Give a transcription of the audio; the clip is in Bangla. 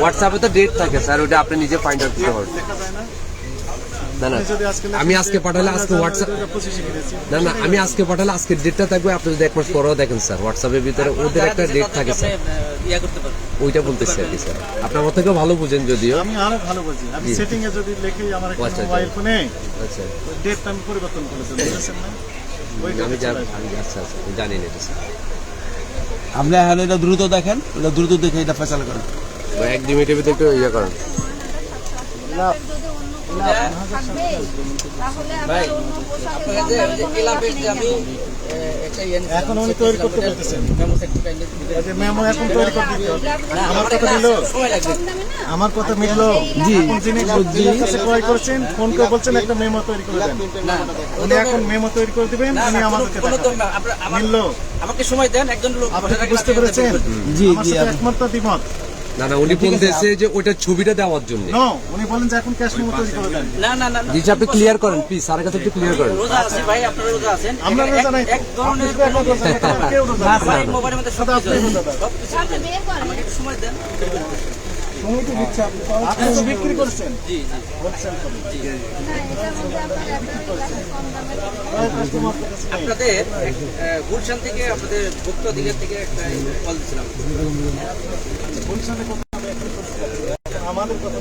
হোয়াটসঅ্যাপে তো ডেট থাকে স্যার ওটা আপনি নিজে ফাইন্ড আউট করতে পারবেন। না না আজকে আমি আজকে পাঠালে আজকে হোয়াটসঅ্যাপ 2025 এ কিনেছি। না না আমি আজকে পাঠালে আজকের ডেটটা থাকবে আপনি যদি এক মাস পরেও দেখেন স্যার হোয়াটসঅ্যাপের ভিতরে ওদের একটা ডেট থাকে স্যার ইয়া ওইটা বলতেছি আর কি স্যার আপনি আমার থেকে ভালো বুঝেন যদিও। আমি আরও ভালো বুঝি। আমি সেটিং এ যদি লিখি আমার একটা আচ্ছা, আচ্ছা। মোবাইল ফোনে আচ্ছা। ডেটটা আমি পরিবর্তন করে দেবো বুঝেছেন না? আমি জানি আমি- আচ্ছা আচ্ছা জানি না এটা স্যার আপনি এখন এটা দ্রুত দেখেন এটা দ্রুত দেখে এটা ফেসাল করেন। এক দুই মিনিটের ভিতরে একটু ইয়ে করেন। ইয়ে নিছিলাম, এখন উনি তৈরি করতে বলতেছেন। মেমো সেট করে নিতে দিতে এই যে মেমো এখন তৈরি করে দিতে হবে। না, আমার কথা আমার মিললো। জি যিনি কাছে ক্রয় করছেন ফোন করে বলছেন একটা মেমো তৈরি করে দেন। উনি এখন মেমো তৈরি করে দিবেন উনি আমাদেরকে মিললো। আমাকে সময় দেন একজন লোক বুঝতে পেরেছেন। জি, জি, একমাত্র দ্বিমত। না না উনি বলতেছে যে ওইটা ছবিটা দেওয়ার জন্য। নো উনি বলেন যে এখন ক্যাশ মেমো তৈরি করে দেন। না না না না। জি আপনি ক্লিয়ার করেন প্লিজ স্যারের কাছে একটু ক্লিয়ার করেন। রোজা আছি ভাই আপনারা রোজা আছেন? আমরা রোজা নাই। এক ধরনের আপনি শুধু এখন রোজা নাই, কেউ রোজা নাই। আমার মোবাইলের মধ্যে সব আপনি রোজা আছে। সব কিছু বের করেন। আমাকে একটু সময় দেন। সময় তো দিচ্ছে আপনি আপনি তো বিক্রি করছেন। জি জি। হোলসেল করে না এটার আপনাদের গুলশান থেকে আপনাদের ভক্ত দিকের থেকে একটা কল দিয়েছিলাম করতে আমাদের কথা।